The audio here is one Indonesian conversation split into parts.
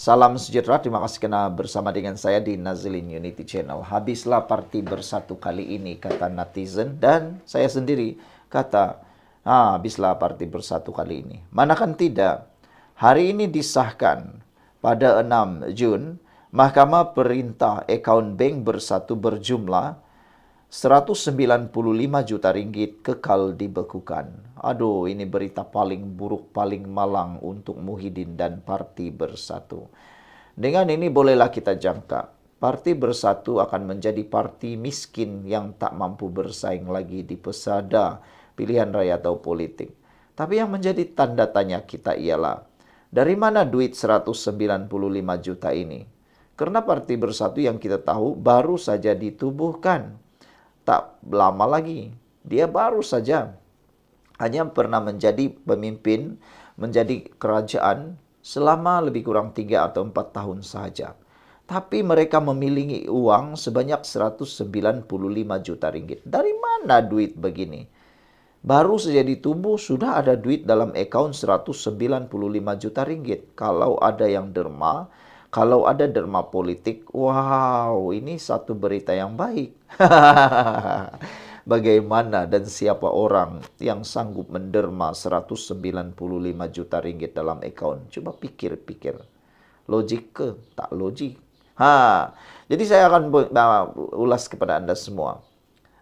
Salam sejahtera, terima kasih kena bersama dengan saya di Nazilin Unity Channel. Habislah parti bersatu kali ini, kata netizen. Dan saya sendiri kata, ah, habislah parti bersatu kali ini. Mana kan tidak? Hari ini disahkan pada 6 Jun, Mahkamah Perintah Akaun Bank Bersatu berjumlah 195 juta ringgit kekal dibekukan. Aduh, ini berita paling buruk, paling malang untuk Muhyiddin dan Parti Bersatu. Dengan ini bolehlah kita jangka, Parti Bersatu akan menjadi parti miskin yang tak mampu bersaing lagi di pesada pilihan raya atau politik. Tapi yang menjadi tanda tanya kita ialah, dari mana duit 195 juta ini? Karena Parti Bersatu yang kita tahu baru saja ditubuhkan tak lama lagi. Dia baru saja hanya pernah menjadi pemimpin, menjadi kerajaan selama lebih kurang tiga atau empat tahun saja. Tapi mereka memiliki uang sebanyak 195 juta ringgit. Dari mana duit begini? Baru saja ditubuh sudah ada duit dalam account 195 juta ringgit. Kalau ada yang derma, kalau ada derma politik, wow, ini satu berita yang baik. Bagaimana dan siapa orang yang sanggup menderma 195 juta ringgit dalam account? Coba pikir-pikir. Logik ke? Tak logik. Ha, jadi saya akan ulas kepada Anda semua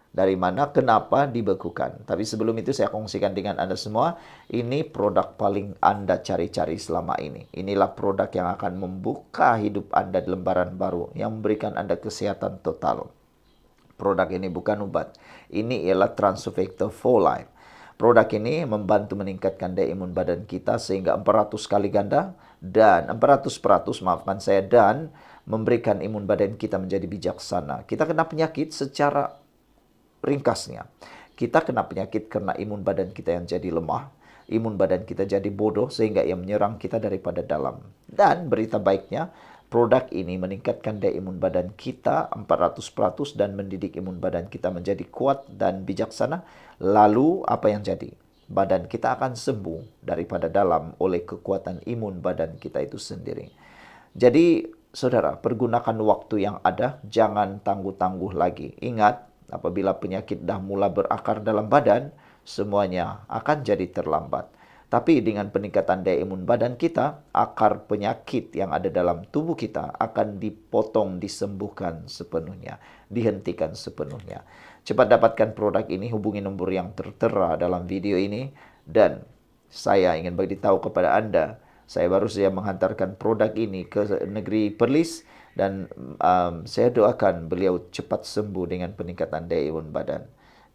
dari mana, kenapa dibekukan. Tapi sebelum itu saya kongsikan dengan Anda semua, ini produk paling Anda cari-cari selama ini. Inilah produk yang akan membuka hidup Anda di lembaran baru, yang memberikan Anda kesehatan total. Produk ini bukan obat. Ini ialah Transfactor for Life. Produk ini membantu meningkatkan daya imun badan kita sehingga 400 kali ganda dan 400 peratus maafkan saya dan memberikan imun badan kita menjadi bijaksana. Kita kena penyakit secara ringkasnya, kita kena penyakit karena imun badan kita yang jadi lemah, imun badan kita jadi bodoh sehingga ia menyerang kita daripada dalam. Dan berita baiknya, produk ini meningkatkan daya imun badan kita 400% dan mendidik imun badan kita menjadi kuat dan bijaksana. Lalu apa yang jadi? Badan kita akan sembuh daripada dalam oleh kekuatan imun badan kita itu sendiri. Jadi, saudara, pergunakan waktu yang ada, jangan tangguh-tangguh lagi. Ingat, Apabila penyakit dah mula berakar dalam badan, semuanya akan jadi terlambat. Tapi dengan peningkatan daya imun badan kita, akar penyakit yang ada dalam tubuh kita akan dipotong, disembuhkan sepenuhnya, dihentikan sepenuhnya. Cepat dapatkan produk ini, hubungi nombor yang tertera dalam video ini. Dan saya ingin beritahu kepada Anda, saya baru saja menghantarkan produk ini ke negeri Perlis dan um, saya doakan beliau cepat sembuh dengan peningkatan daya imun badan.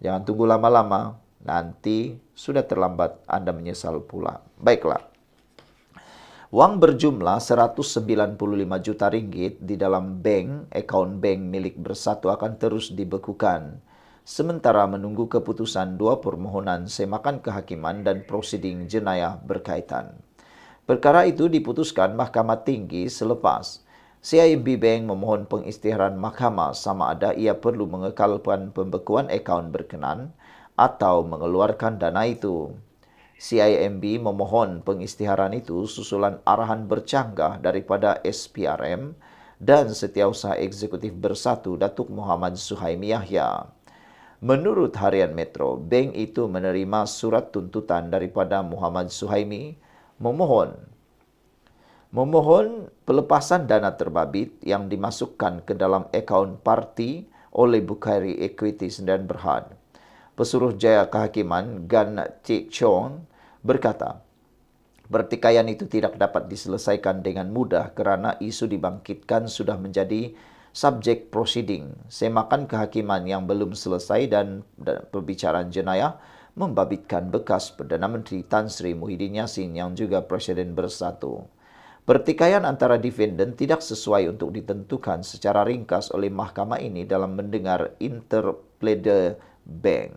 Jangan tunggu lama-lama, nanti sudah terlambat Anda menyesal pula. Baiklah. Uang berjumlah 195 juta ringgit di dalam bank, account bank milik Bersatu akan terus dibekukan. Sementara menunggu keputusan dua permohonan semakan kehakiman dan prosiding jenayah berkaitan. Perkara itu diputuskan Mahkamah Tinggi selepas CIMB Bank memohon pengisytiharan mahkamah sama ada ia perlu mengekalkan pembekuan akaun berkenan atau mengeluarkan dana itu. CIMB memohon pengisytiharan itu susulan arahan bercanggah daripada SPRM dan Setiausaha Eksekutif Bersatu Datuk Muhammad Suhaimi Yahya. Menurut Harian Metro, bank itu menerima surat tuntutan daripada Muhammad Suhaimi memohon memohon pelepasan dana terbabit yang dimasukkan ke dalam akaun parti oleh Bukhari Equities dan Berhad. Pesuruh Jaya Kehakiman Gan Cik Chong berkata, pertikaian itu tidak dapat diselesaikan dengan mudah kerana isu dibangkitkan sudah menjadi subjek proceeding. Semakan kehakiman yang belum selesai dan, perbicaraan jenayah membabitkan bekas Perdana Menteri Tan Sri Muhyiddin Yassin yang juga Presiden Bersatu. Pertikaian antara defendant tidak sesuai untuk ditentukan secara ringkas oleh mahkamah ini dalam mendengar interpleader bank.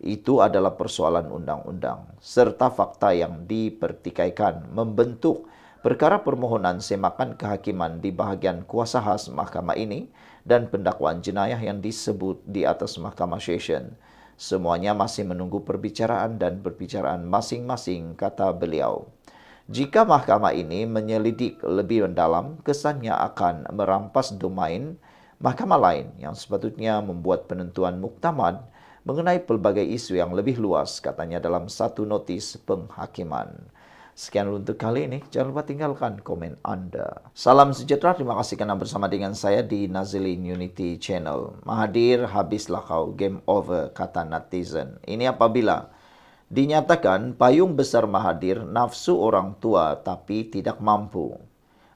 Itu adalah persoalan undang-undang serta fakta yang dipertikaikan membentuk perkara permohonan semakan kehakiman di bahagian kuasa khas mahkamah ini dan pendakwaan jenayah yang disebut di atas mahkamah session. Semuanya masih menunggu perbicaraan dan perbicaraan masing-masing, kata beliau. Jika mahkamah ini menyelidik lebih mendalam, kesannya akan merampas domain mahkamah lain yang sepatutnya membuat penentuan muktamad mengenai pelbagai isu yang lebih luas, katanya dalam satu notis penghakiman. Sekian untuk kali ini. Jangan lupa tinggalkan komen Anda. Salam sejahtera. Terima kasih karena bersama dengan saya di Nazilin Unity Channel. Mahathir, habislah kau. Game over, kata netizen. Ini apabila Dinyatakan payung besar Mahathir nafsu orang tua tapi tidak mampu.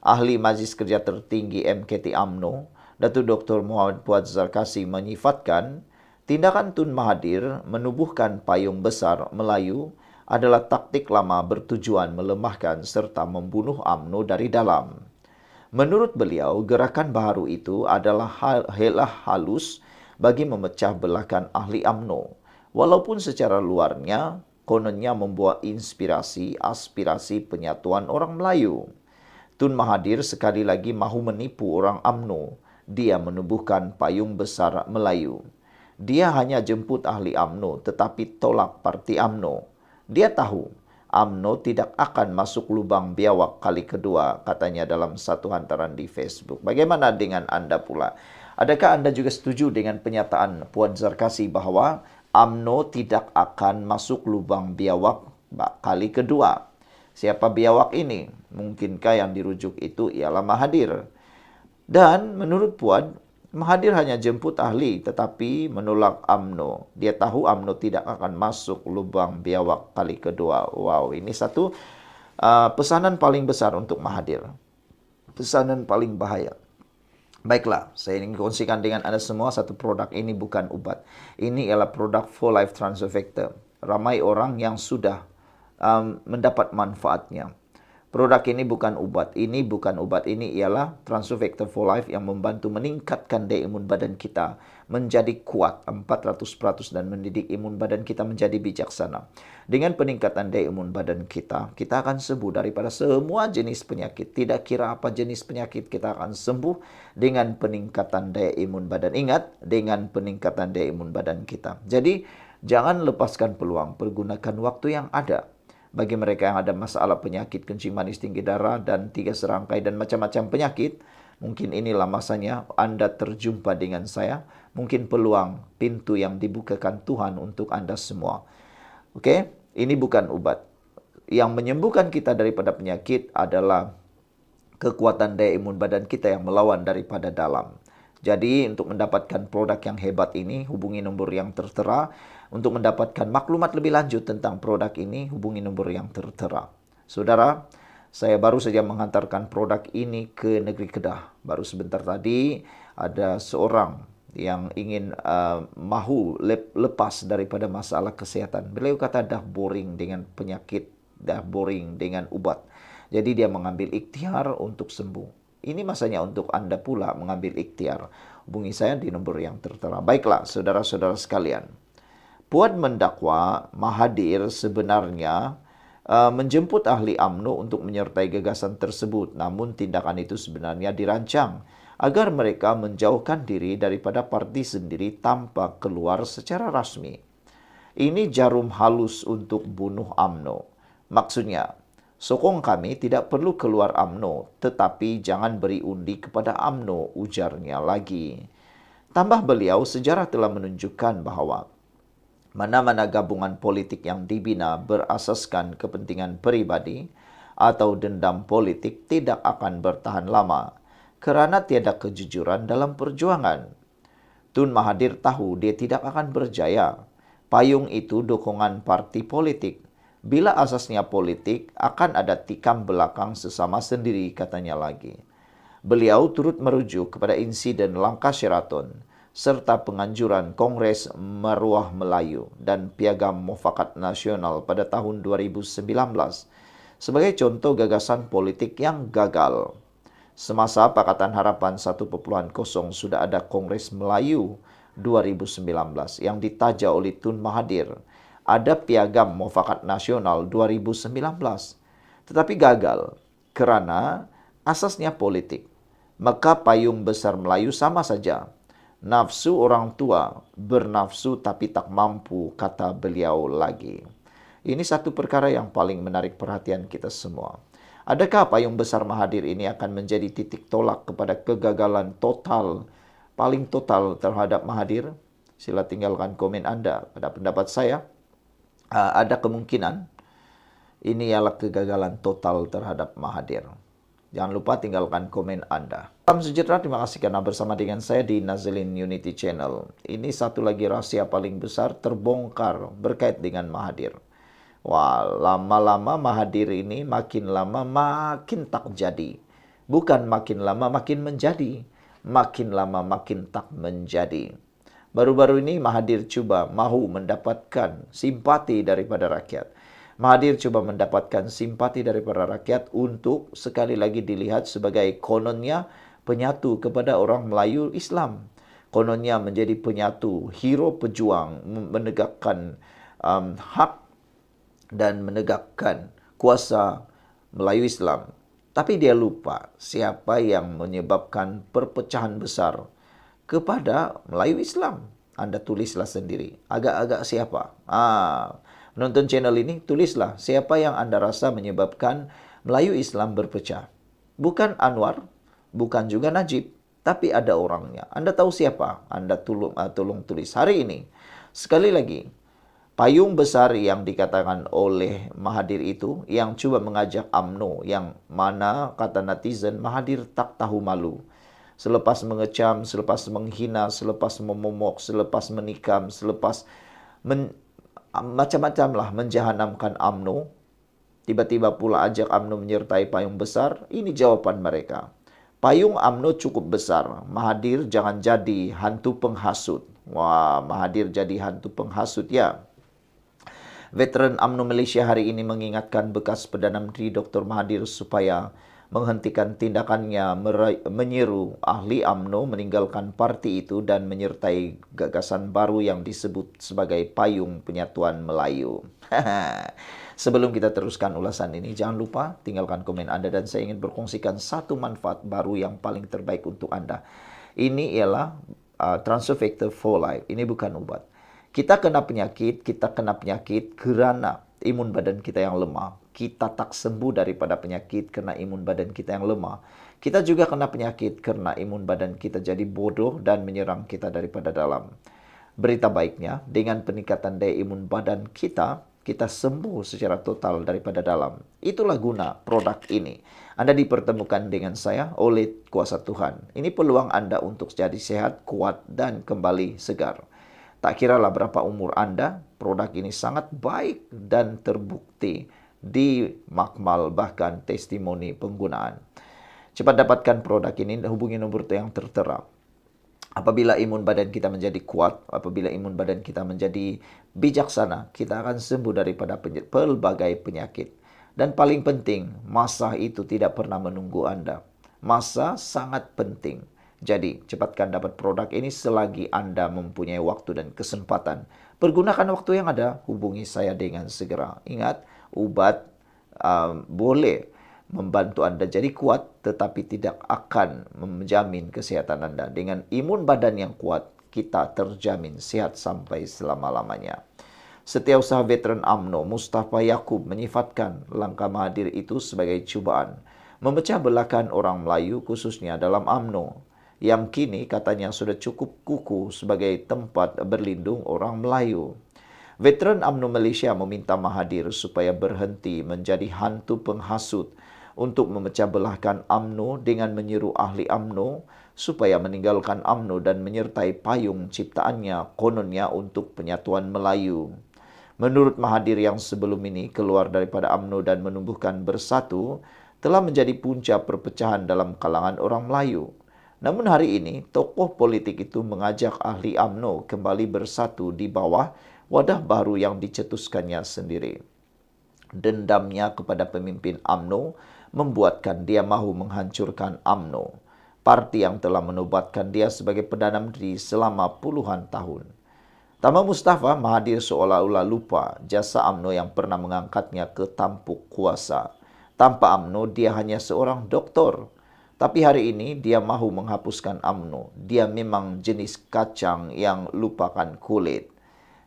Ahli Majlis Kerja Tertinggi MKT AMNO, Datuk Dr. Muhammad Puad Zarkasi menyifatkan tindakan Tun Mahathir menubuhkan payung besar Melayu adalah taktik lama bertujuan melemahkan serta membunuh AMNO dari dalam. Menurut beliau, gerakan baru itu adalah hal helah halus bagi memecah belahkan ahli AMNO walaupun secara luarnya kononnya membuat inspirasi aspirasi penyatuan orang Melayu. Tun Mahathir sekali lagi mahu menipu orang AMNO. Dia menubuhkan payung besar Melayu. Dia hanya jemput ahli AMNO tetapi tolak parti AMNO. Dia tahu AMNO tidak akan masuk lubang biawak kali kedua, katanya dalam satu hantaran di Facebook. Bagaimana dengan Anda pula? Adakah Anda juga setuju dengan penyataan Puan Zarkasi bahwa AMNO tidak akan masuk lubang biawak kali kedua. Siapa biawak ini? Mungkinkah yang dirujuk itu ialah Mahathir? Dan menurut Puan, Mahathir hanya jemput ahli tetapi menolak AMNO. Dia tahu AMNO tidak akan masuk lubang biawak kali kedua. Wow, ini satu uh, pesanan paling besar untuk Mahathir. Pesanan paling bahaya. Baiklah, saya ingin kongsikan dengan Anda semua satu produk ini bukan obat. Ini adalah produk Full Life Transfer Factor. Ramai orang yang sudah um, mendapat manfaatnya. Produk ini bukan obat. Ini bukan obat. Ini ialah Transfer Factor for Life yang membantu meningkatkan daya imun badan kita menjadi kuat 400% dan mendidik imun badan kita menjadi bijaksana. Dengan peningkatan daya imun badan kita, kita akan sembuh daripada semua jenis penyakit. Tidak kira apa jenis penyakit, kita akan sembuh dengan peningkatan daya imun badan. Ingat, dengan peningkatan daya imun badan kita. Jadi, jangan lepaskan peluang, pergunakan waktu yang ada bagi mereka yang ada masalah penyakit kencing manis tinggi darah dan tiga serangkai dan macam-macam penyakit, mungkin inilah masanya Anda terjumpa dengan saya. Mungkin peluang pintu yang dibukakan Tuhan untuk Anda semua. Oke, ini bukan obat. Yang menyembuhkan kita daripada penyakit adalah kekuatan daya imun badan kita yang melawan daripada dalam. Jadi untuk mendapatkan produk yang hebat ini, hubungi nomor yang tertera untuk mendapatkan maklumat lebih lanjut tentang produk ini, hubungi nomor yang tertera. Saudara, saya baru saja menghantarkan produk ini ke negeri Kedah. Baru sebentar tadi ada seorang yang ingin uh, mahu lepas daripada masalah kesehatan. Beliau kata dah boring dengan penyakit, dah boring dengan ubat. Jadi dia mengambil ikhtiar untuk sembuh. Ini masanya untuk Anda pula mengambil ikhtiar. Hubungi saya di nomor yang tertera. Baiklah, saudara-saudara sekalian. Puan mendakwa Mahathir sebenarnya uh, menjemput ahli AMNO untuk menyertai gagasan tersebut. Namun tindakan itu sebenarnya dirancang agar mereka menjauhkan diri daripada parti sendiri tanpa keluar secara rasmi. Ini jarum halus untuk bunuh AMNO. Maksudnya, sokong kami tidak perlu keluar AMNO, tetapi jangan beri undi kepada AMNO, ujarnya lagi. Tambah beliau, sejarah telah menunjukkan bahwa mana-mana gabungan politik yang dibina berasaskan kepentingan pribadi atau dendam politik tidak akan bertahan lama kerana tiada kejujuran dalam perjuangan. Tun Mahathir tahu dia tidak akan berjaya. Payung itu dukungan parti politik. Bila asasnya politik, akan ada tikam belakang sesama sendiri, katanya lagi. Beliau turut merujuk kepada insiden langkah Sheraton serta penganjuran Kongres Maruah Melayu dan Piagam Mufakat Nasional pada tahun 2019 sebagai contoh gagasan politik yang gagal. Semasa Pakatan Harapan 1.0 sudah ada Kongres Melayu 2019 yang ditaja oleh Tun Mahathir. Ada Piagam Mufakat Nasional 2019 tetapi gagal kerana asasnya politik. Maka payung besar Melayu sama saja Nafsu orang tua bernafsu tapi tak mampu, kata beliau lagi. Ini satu perkara yang paling menarik perhatian kita semua. Adakah payung besar Mahathir ini akan menjadi titik tolak kepada kegagalan total, paling total terhadap Mahathir? Sila tinggalkan komen Anda pada pendapat saya. Uh, ada kemungkinan ini ialah kegagalan total terhadap Mahathir. Jangan lupa tinggalkan komen Anda. Salam sejahtera, terima kasih karena bersama dengan saya di Nazilin Unity Channel. Ini satu lagi rahasia paling besar terbongkar berkait dengan Mahathir. Wah, lama-lama Mahathir ini makin lama makin tak jadi. Bukan makin lama makin menjadi. Makin lama makin tak menjadi. Baru-baru ini Mahathir coba mahu mendapatkan simpati daripada rakyat. Mahathir coba mendapatkan simpati daripada rakyat untuk sekali lagi dilihat sebagai kononnya penyatu kepada orang Melayu Islam. Kononnya menjadi penyatu, hero pejuang menegakkan um, hak dan menegakkan kuasa Melayu Islam. Tapi dia lupa siapa yang menyebabkan perpecahan besar kepada Melayu Islam. Anda tulislah sendiri. Agak-agak siapa? Ah, menonton channel ini, tulislah siapa yang Anda rasa menyebabkan Melayu Islam berpecah. Bukan Anwar, bukan juga Najib, tapi ada orangnya. Anda tahu siapa? Anda tolong, uh, tolong tulis hari ini. Sekali lagi, payung besar yang dikatakan oleh Mahathir itu yang coba mengajak AMNO yang mana kata netizen Mahathir tak tahu malu. Selepas mengecam, selepas menghina, selepas memomok, selepas menikam, selepas men, macam-macam lah menjahanamkan AMNO. Tiba-tiba pula ajak AMNO menyertai payung besar. Ini jawaban mereka. Payung AMNO cukup besar. Mahathir jangan jadi hantu penghasut. Wah, Mahathir jadi hantu penghasut ya. Veteran UMNO Malaysia hari ini mengingatkan bekas Perdana Menteri Dr. Mahathir supaya menghentikan tindakannya menyeru ahli UMNO meninggalkan parti itu dan menyertai gagasan baru yang disebut sebagai payung penyatuan Melayu. Sebelum kita teruskan ulasan ini, jangan lupa tinggalkan komen Anda dan saya ingin berkongsikan satu manfaat baru yang paling terbaik untuk Anda. Ini ialah uh, transfer factor for life. Ini bukan obat. Kita kena penyakit, kita kena penyakit kerana imun badan kita yang lemah. Kita tak sembuh daripada penyakit kerana imun badan kita yang lemah. Kita juga kena penyakit kerana imun badan kita jadi bodoh dan menyerang kita daripada dalam. Berita baiknya, dengan peningkatan daya imun badan kita, kita sembuh secara total daripada dalam. Itulah guna produk ini. Anda dipertemukan dengan saya oleh kuasa Tuhan. Ini peluang Anda untuk jadi sehat, kuat, dan kembali segar. Tak kiralah berapa umur Anda, produk ini sangat baik dan terbukti di makmal bahkan testimoni penggunaan. Cepat dapatkan produk ini dan hubungi nomor yang tertera. Apabila imun badan kita menjadi kuat, apabila imun badan kita menjadi bijaksana, kita akan sembuh daripada pelbagai penyakit. Dan paling penting, masa itu tidak pernah menunggu Anda. Masa sangat penting. Jadi, cepatkan dapat produk ini selagi Anda mempunyai waktu dan kesempatan. Pergunakan waktu yang ada, hubungi saya dengan segera. Ingat, obat um, boleh membantu Anda jadi kuat, tetapi tidak akan menjamin kesehatan Anda. Dengan imun badan yang kuat, kita terjamin sehat sampai selama-lamanya. Setiausaha veteran AMNO Mustafa Yakub menyifatkan langkah Mahathir itu sebagai cubaan memecah belahkan orang Melayu khususnya dalam AMNO yang kini katanya sudah cukup kuku sebagai tempat berlindung orang Melayu. Veteran UMNO Malaysia meminta Mahathir supaya berhenti menjadi hantu penghasut untuk memecah belahkan UMNO dengan menyeru ahli UMNO supaya meninggalkan UMNO dan menyertai payung ciptaannya kononnya untuk penyatuan Melayu. Menurut Mahathir yang sebelum ini keluar daripada UMNO dan menumbuhkan bersatu, telah menjadi punca perpecahan dalam kalangan orang Melayu. Namun hari ini, tokoh politik itu mengajak ahli AMNO kembali bersatu di bawah wadah baru yang dicetuskannya sendiri. Dendamnya kepada pemimpin AMNO membuatkan dia mahu menghancurkan AMNO, parti yang telah menobatkan dia sebagai Perdana Menteri selama puluhan tahun. Tama Mustafa Mahathir seolah-olah lupa jasa AMNO yang pernah mengangkatnya ke tampuk kuasa. Tanpa AMNO, dia hanya seorang doktor tapi hari ini dia mahu menghapuskan AMNO. Dia memang jenis kacang yang lupakan kulit.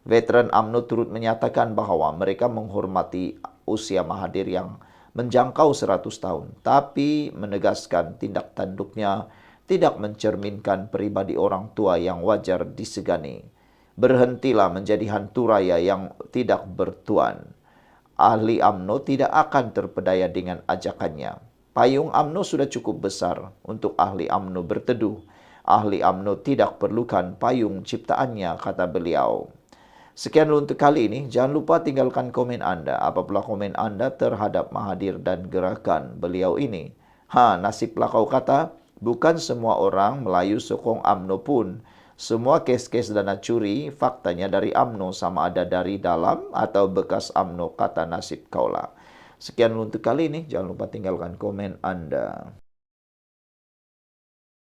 Veteran AMNO turut menyatakan bahwa mereka menghormati usia Mahathir yang menjangkau 100 tahun, tapi menegaskan tindak tanduknya tidak mencerminkan pribadi orang tua yang wajar disegani. Berhentilah menjadi hantu raya yang tidak bertuan. Ahli AMNO tidak akan terpedaya dengan ajakannya. Payung AMNO sudah cukup besar untuk ahli AMNO berteduh. Ahli AMNO tidak perlukan payung ciptaannya, kata beliau. Sekian untuk kali ini. Jangan lupa tinggalkan komen Anda. Apabila komen Anda terhadap Mahathir dan gerakan beliau ini. Ha, nasiblah kau kata, bukan semua orang Melayu sokong AMNO pun. Semua kes-kes dana curi faktanya dari AMNO sama ada dari dalam atau bekas AMNO kata nasib kaulah. Sekian untuk kali ini. Jangan lupa tinggalkan komen Anda.